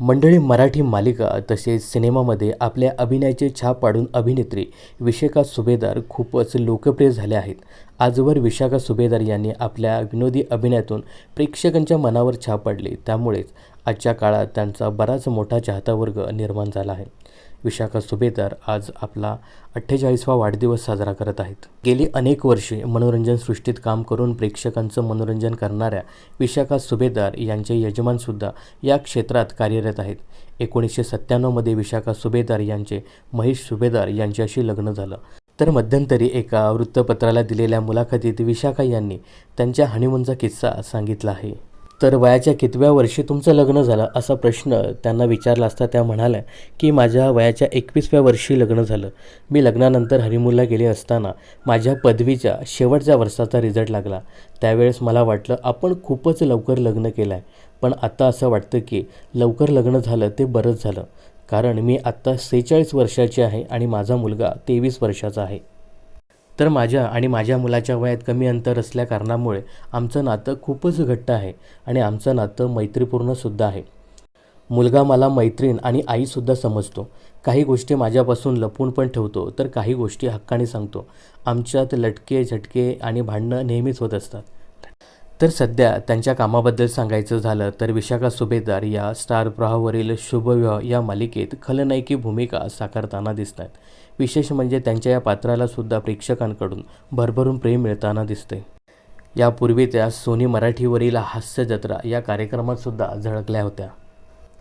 मंडळी मराठी मालिका तसेच सिनेमामध्ये आपल्या अभिनयाची छाप पाडून अभिनेत्री विशाखा सुभेदार खूपच लोकप्रिय झाल्या आहेत. आजवर विशाखा सुभेदार यांनी आपल्या विनोदी अभिनयातून प्रेक्षकांच्या मनावर छाप पाडली. त्यामुळेच आजच्या काळात त्यांचा बराच मोठा चाहता वर्ग निर्माण झाला आहे. विशाखा सुभेदार आज आपला अठ्ठेचाळीसवा वाढदिवस साजरा करत आहेत. गेली अनेक वर्षे मनोरंजन सृष्टीत काम करून प्रेक्षकांचं मनोरंजन करणाऱ्या विशाखा सुभेदार यांचे यजमानसुद्धा या क्षेत्रात कार्यरत आहेत. एकोणीसशे सत्त्याण्णवमध्ये विशाखा सुभेदार यांचे महेश सुभेदार यांच्याशी लग्न झालं. तर मध्यंतरी एका वृत्तपत्राला दिलेल्या मुलाखतीत विशाखा यांनी त्यांच्या हनीमूनचा किस्सा सांगितला आहे. तर वयाच्या कितव्या वर्षी तुमचं लग्न झालं असा प्रश्न त्यांना विचारला असता त्या म्हणाल्या की माझ्या वयाच्या एकवीसव्या वर्षी लग्न झालं. मी लग्नानंतर हनीमूनला गेले असताना माझ्या पदवीच्या शेवटच्या वर्षाचा रिझल्ट लागला. त्यावेळेस मला वाटलं आपण खूपच लवकर लग्न केलं आहे पण आत्ता असं वाटतं की लवकर लग्न झालं ते बरंच झालं. कारण मी आत्ता सेहेचाळीस वर्षाची आहे आणि माझा मुलगा तेवीस वर्षाचा आहे. तर माझ्या आणि माझ्या मुलाच्या वयात कमी अंतर असल्या कारणामुळे आमचं नातं खूपच घट्ट आहे आणि आमचं नातं मैत्रीपूर्णसुद्धा आहे. मुलगा मला मैत्रीण आणि आईसुद्धा समजतो. काही गोष्टी माझ्यापासून लपवून पण ठेवतो तर काही गोष्टी हक्काने सांगतो. आमच्यात लटके झटके आणि भांडणं नेहमीच होत असतात. तर सध्या त्यांच्या कामाबद्दल सांगायचं झालं तर विशाखा सुभेदार या स्टार प्रवाहावरील शुभविवाह या मालिकेत खलनायकी भूमिका साकारताना दिसत आहेत विशेष म्हणजे त्यांच्या या पात्राला सुद्धा प्रेक्षकांकडून भरभरून प्रेम मिळताना दिसते यापूर्वी त्या सोनी मराठीवरील हास्य जत्रा या कार्यक्रमात सुद्धा झळकल्या होत्या.